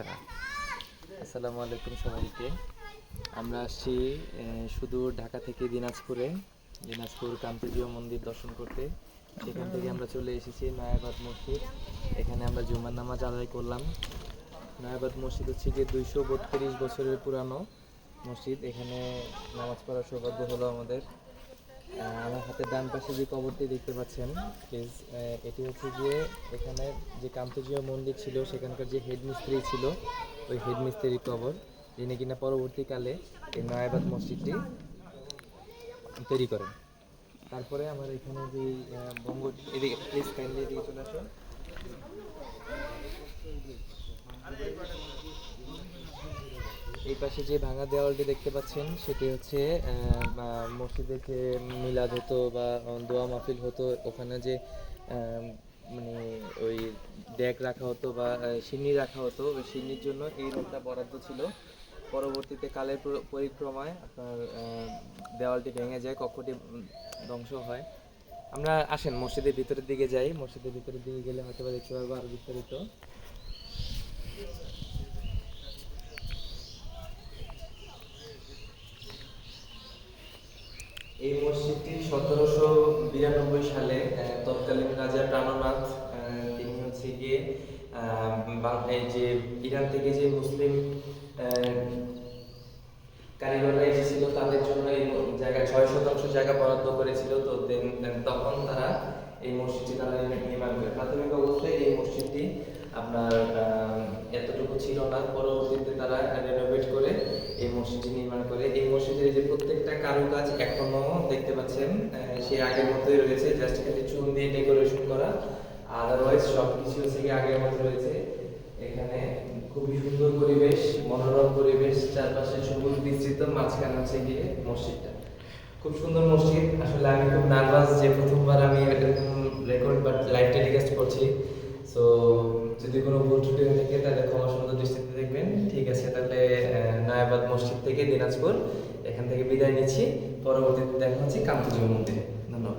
আসসালামু আলাইকুম সবাইকে। আমরা আসছি শুধু ঢাকা থেকে দিনাজপুরে। দিনাজপুর কান্তিজিও মন্দির দর্শন করতে। সেখান থেকে আমরা চলে এসেছি নয়াবাদ মসজিদ। এখানে আমরা জুমার নামাজ আদায় করলাম। নয়াবাদ মসজিদ হচ্ছে গিয়ে দুইশো বত্রিশ বছরের পুরানো মসজিদ। এখানে নামাজ পড়ার সৌভাগ্য হলো আমাদের। আমার হাতে ডান পাশে যে কবরটি দেখতে পাচ্ছেন প্লিজ এটি হচ্ছে গিয়ে এখানে যে কান্তজীয় মন্দির ছিল, সেখানকার যে হেড মিস্ত্রি ছিল, ওই হেড মিস্ত্রির কবর, যিনি কিনা পরবর্তীকালে এই নয়াবাদ মসজিদটি তৈরি করেন। তারপরে আমার এখানে যে বঙ্গ, এদিকে প্লিজ কাইন্ডলি এদিকে চলে আসো এই পাশে যে ভাঙা দেওয়ালটি দেখতে পাচ্ছেন, সেটি হচ্ছে মসজিদে যে মিলাদ হতো বা দোয়া মাহফিল হতো। ওখানে যে মানে ওই ড্যাক রাখা হতো বা সিন্নি রাখা হতো, ওই সিন্নির জন্য এই রুমটা বরাদ্দ ছিল। পরবর্তীতে কালের পরিক্রমায় আপনার দেওয়ালটি ভেঙে যায়, কক্ষটি ধ্বংস হয়। আমরা আসেন মসজিদের ভিতরের দিকে যাই। মসজিদের ভিতরের দিকে গেলে হয়তো দেখতে পারব আরও বিস্তারিত। এই মসজিদটি সতেরোশো বিরানব্বই সালে তৎকালীন রাজা প্রাণনাথ তিনি হচ্ছে গিয়ে এই যে ইরান থেকে যে মুসলিম কারিগররা এসেছিল, তাদের জন্য এই জায়গা, ছয় শতাংশ জায়গা বরাদ্দ করেছিল। তো তখন তারা এই মসজিদটি তারা নির্মাণ করে। প্রাথমিক অবস্থায় এই মসজিদটি আপনার এতটুকু ছিল না। পরবর্তীতে তারা মসজিদটি নির্মাণ করে। এই মসজিদের যে প্রত্যেকটা কারুকাজ এখনও দেখতে পাচ্ছেন সে আগের মতোই রয়েছে জাস্ট খালি চুন দিয়ে ডেকোরেশন করা। আদারওয়াইজ সব কিছু হচ্ছে কি আগের মতো রয়েছে। এখানে খুবই সুন্দর পরিবেশ, মনোরম পরিবেশ, চারপাশে সবুজ বিস্তৃত, মাঝখানে হচ্ছে গিয়ে মসজিদটা। খুব সুন্দর মসজিদ। আসলে আমি খুব নার্ভাস যে প্রথমবার আমি এরকম রেকর্ড বা লাইভ টেলিকাস্ট করছি। সো যদি কোনো ভুল ত্রুটি হয়ে থাকে, তাহলে ক্ষমা সুন্দর মসজিদ থেকে দিনাজপুর এখান থেকে বিদায় নিচ্ছি। পরবর্তীতে দেখা হচ্ছে কান্তজীব মন্দিরে। ধন্যবাদ।